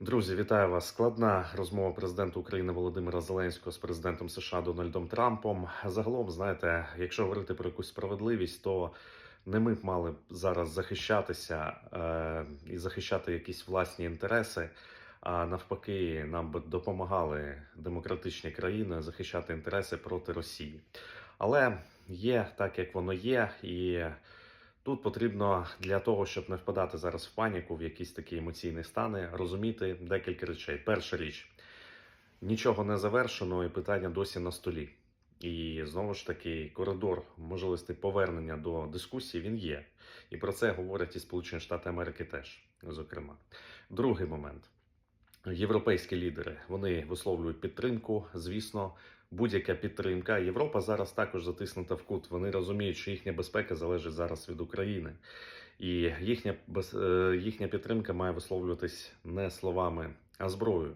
Друзі, вітаю вас. Складна розмова президента України Володимира Зеленського з президентом США Дональдом Трампом. Загалом, знаєте, якщо говорити про якусь справедливість, то не ми б мали зараз захищатися е, і захищати якісь власні інтереси. А навпаки, нам би допомагали демократичні країни захищати інтереси проти Росії. Але є так, як воно є, і Тут потрібно для того, щоб не впадати зараз в паніку, в якісь такі емоційні стани, розуміти декілька речей. Перша річ нічого не завершено, і питання досі на столі. І знову ж таки, коридор можливостей повернення до дискусії він є. І про це говорять і Сполучені Штати Америки теж, зокрема. Другий момент. Європейські лідери вони висловлюють підтримку. Звісно, будь-яка підтримка. Європа зараз також затиснута в кут. Вони розуміють, що їхня безпека залежить зараз від України, і їхня е, їхня підтримка має висловлюватись не словами, а зброєю.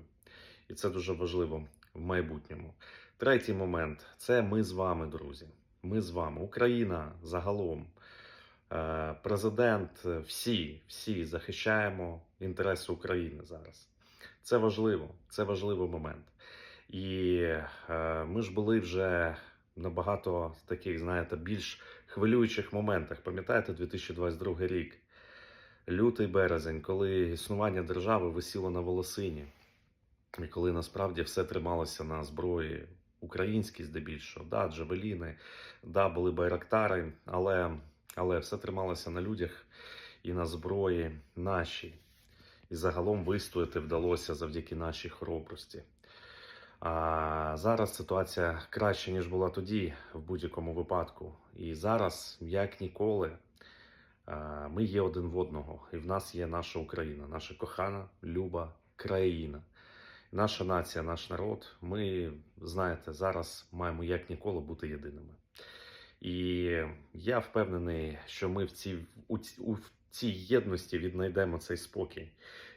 І це дуже важливо в майбутньому. Третій момент це ми з вами, друзі. Ми з вами, Україна загалом. е, Президент, всі, всі захищаємо інтереси України зараз. Це важливо, це важливий момент. І е, ми ж були вже на багато таких, знаєте, більш хвилюючих моментах. Пам'ятаєте, 2022 рік, лютий березень, коли існування держави висіло на волосині, і коли насправді все трималося на зброї українській, здебільшого, да, джавеліни, да, були байрактари, але, але все трималося на людях і на зброї нашій. І загалом вистояти вдалося завдяки нашій хоробрості. А зараз ситуація краще, ніж була тоді, в будь-якому випадку. І зараз, як ніколи, ми є один в одного, і в нас є наша Україна, наша кохана, люба країна. Наша нація, наш народ. Ми, знаєте, зараз маємо як ніколи бути єдиними. І я впевнений, що ми в цій, у, у цій єдності віднайдемо цей спокій.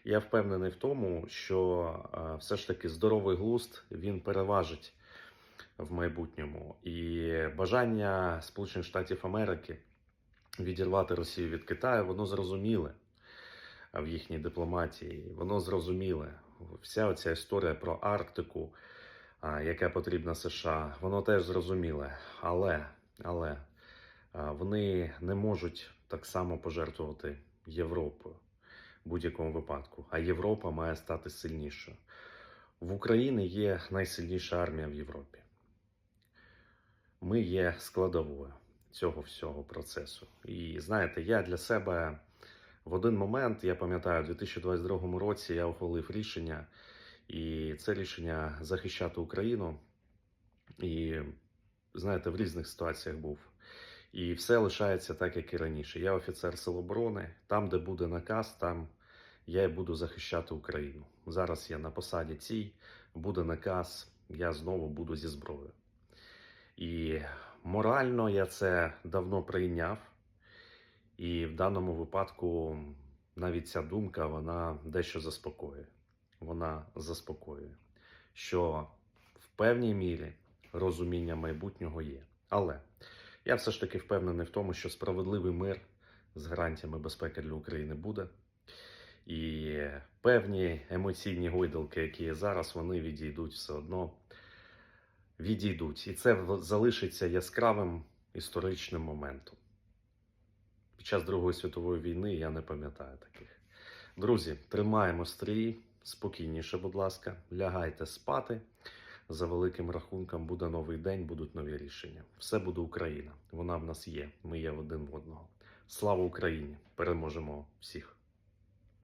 Я впевнений в тому, що е, все ж таки здоровий глузд він переважить в майбутньому. І бажання Сполучених Штатів Америки відірвати Росію від Китаю, воно зрозуміле в їхній дипломатії. Воно зрозуміле. Вся оця історія про Арктику, яка потрібна США, воно теж зрозуміле. Але, але вони не можуть так само пожертвувати Європою в будь-якому випадку. А Європа має стати сильнішою. В Україні є найсильніша армія в Європі. Ми є складовою цього всього процесу. І знаєте, я для себе в один момент, я пам'ятаю, у 2022 році я ухвалив рішення, і це рішення захищати Україну. І знаєте, в різних ситуаціях був. І все лишається так, як і раніше. Я офіцер Сил оборони. Там, де буде наказ, там я і буду захищати Україну. Зараз я на посаді цій, буде наказ, я знову буду зі зброєю. І морально я це давно прийняв. І в даному випадку навіть ця думка вона дещо заспокоює. Вона заспокоює, що в певній мірі розуміння майбутнього є. Але я все ж таки впевнений в тому, що справедливий мир з гарантіями безпеки для України буде. І певні емоційні гойдалки, які є зараз, вони відійдуть все одно. Відійдуть. І це залишиться яскравим історичним моментом. Під час Другої світової війни я не пам'ятаю таких. Друзі, тримаємо стрій, спокійніше, будь ласка, лягайте спати. За великим рахунком буде новий день, будуть нові рішення. Все буде Україна. Вона в нас є. Ми є один в одного. Слава Україні! Переможемо всіх!